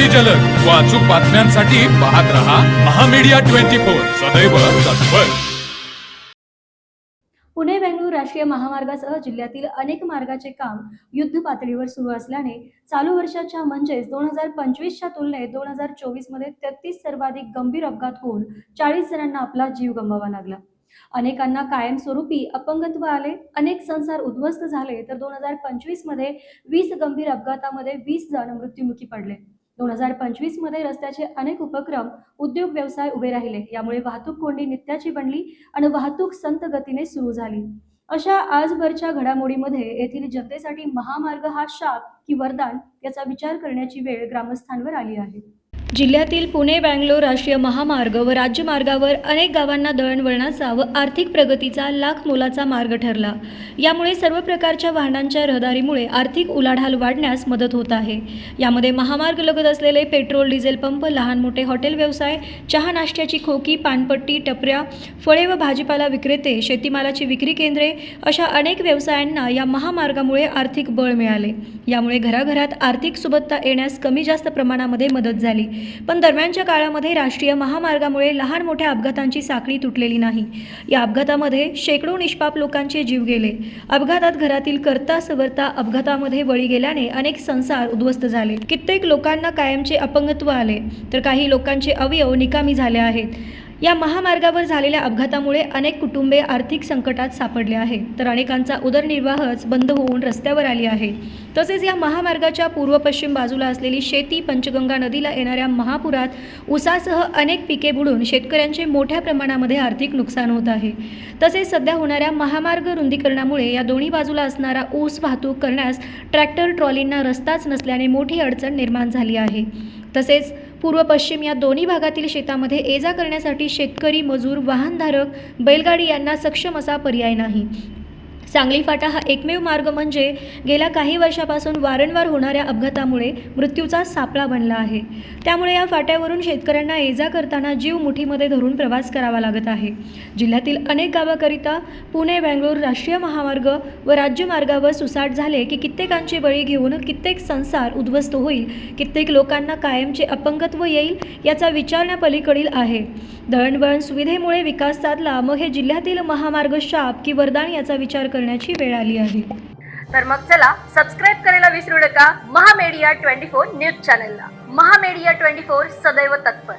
अति जलद. व अचूक बातम्यांसाठी पाहत रहा महामीडिया ट्वेंटी फोर. सदैव तत्पर. पुणे बेंगळूर राष्ट्रीय महामार्गासह जिल्ह्यातील अनेक मार्गाचे काम युद्ध पातळीवर सुरू असल्याने चालू वर्षाच्या म्हणजेच दोन हजार पंचवीसच्या तुलनेत दोन हजार चोवीसमध्ये तेहतीस सर्वाधिक गंभीर अपघात होऊन चाळीस जणांना आपला जीव गमवावा लागला. अनेकांना कायमस्वरूपी अपंगत्व आले अनेक संसार उद्ध्वस्त झाले तर दोन हजार पंचवीसमध्ये वीस गंभीर अपघातामध्ये वीस जण मृत्युमुखी पडले. दोन हजार पंचवीसमध्ये रस्त्याचे अनेक उपक्रम उद्योग व्यवसाय उभे राहिले. यामुळे वाहतूक कोंडी नित्याची बनली आणि वाहतूक संत गतीने सुरू झाली. अशा आजभरच्या घडामोडीमध्ये येथील जनतेसाठी महामार्ग हा शाप की वरदान याचा विचार करण्याची वेळ ग्रामस्थांवर आली आहे. जिल्ह्यातील पुणे बँगलोर राष्ट्रीय महामार्ग व राज्यमार्गावर अनेक गावांना दळणवळणाचा व आर्थिक प्रगतीचा लाख मोलाचा मार्ग ठरला. यामुळे सर्व प्रकारच्या वाहनांच्या रहदारीमुळे आर्थिक उलाढाल वाढण्यास मदत होत आहे. यामध्ये महामार्ग लगत असलेले पेट्रोल डिझेल पंप लहान मोठे हॉटेल व्यवसाय चहा नाश्त्याची खोकी पानपट्टी टपऱ्या फळे व भाजीपाला विक्रेते शेतीमालाची विक्री केंद्रे अशा अनेक व्यवसायांना या महामार्गामुळे आर्थिक बळ मिळाले. यामुळे घराघरात आर्थिक सुबत्ता येण्यास कमी जास्त प्रमाणामध्ये मदत झाली. पण दरम्यानच्या काळामध्ये राष्ट्रीय महामार्गामुळे लहान मोठ्या अपघातांची साखळी तुटलेली नाही. या अपघातामध्ये शेकडो निष्पाप लोकांचे जीव गेले. अपघातात घरातील करता सवरता अपघातामध्ये बळी गेल्याने अनेक संसार उद्ध्वस्त झाले. कित्येक लोकांना कायमचे अपंगत्व आले तर काही लोकांचे अवयव निकामी झाले आहेत. या महामार्गावर झालेल्या अपघातामुळे अनेक कुटुंबे आर्थिक संकटात सापडले आहे. तर अनेकांचा उदरनिर्वाहच बंद होऊन रस्त्यावर आली आहे. तसेच या महामार्गाच्या पूर्व पश्चिम बाजूला असलेली शेती पंचगंगा नदीला येणाऱ्या महापुरात ऊसासह अनेक पिके बुडून शेतकऱ्यांचे मोठ्या प्रमाणामध्ये आर्थिक नुकसान होत आहे. तसेच सध्या होणाऱ्या महामार्ग रुंदीकरणामुळे या दोन्ही बाजूला असणारा ऊस वाहतूक करण्यास ट्रॅक्टर ट्रॉलींना रस्ताच नसल्याने मोठी अडचण निर्माण झाली आहे. तसेच पूर्व पश्चिम या दोन्ही भागातील शेतामध्ये ये जा करण्यासाठी शेतकरी मजूर वाहनधारक बैलगाडी यांना सक्षम असा पर्याय नाही. सांगली फाटा हा एकमेव मार्ग म्हणजे गेल्या काही वर्षापासून वारंवार होणाऱ्या अपघातामुळे मृत्यूचा सापळा बनला आहे. त्यामुळे या फाट्यावरून शेतकऱ्यांना ये जा करताना जीव मुठीमध्ये धरून प्रवास करावा लागत आहे. जिल्ह्यातील अनेक गावाकरिता पुणे बेंगळूर राष्ट्रीय महामार्ग व राज्यमार्गावर सुसाट झाले की कित्येकांचे बळी घेऊन कित्येक संसार उद्ध्वस्त होईल. कित्येक लोकांना कायमचे अपंगत्व येईल याचा विचारण्यापलीकडील आहे. दळणवळण सुविधेमुळे विकास साधला. मग हे जिल्ह्यातील महामार्ग शाप की वरदान याचा विचार करण्याची वेळ आली आहे. तर मग चला सबस्क्राईब करायला विसरू नका. महामेडिया ट्वेंटी फोर न्यूज चॅनलला. महामेडिया ट्वेंटी फोर सदैव तत्पर.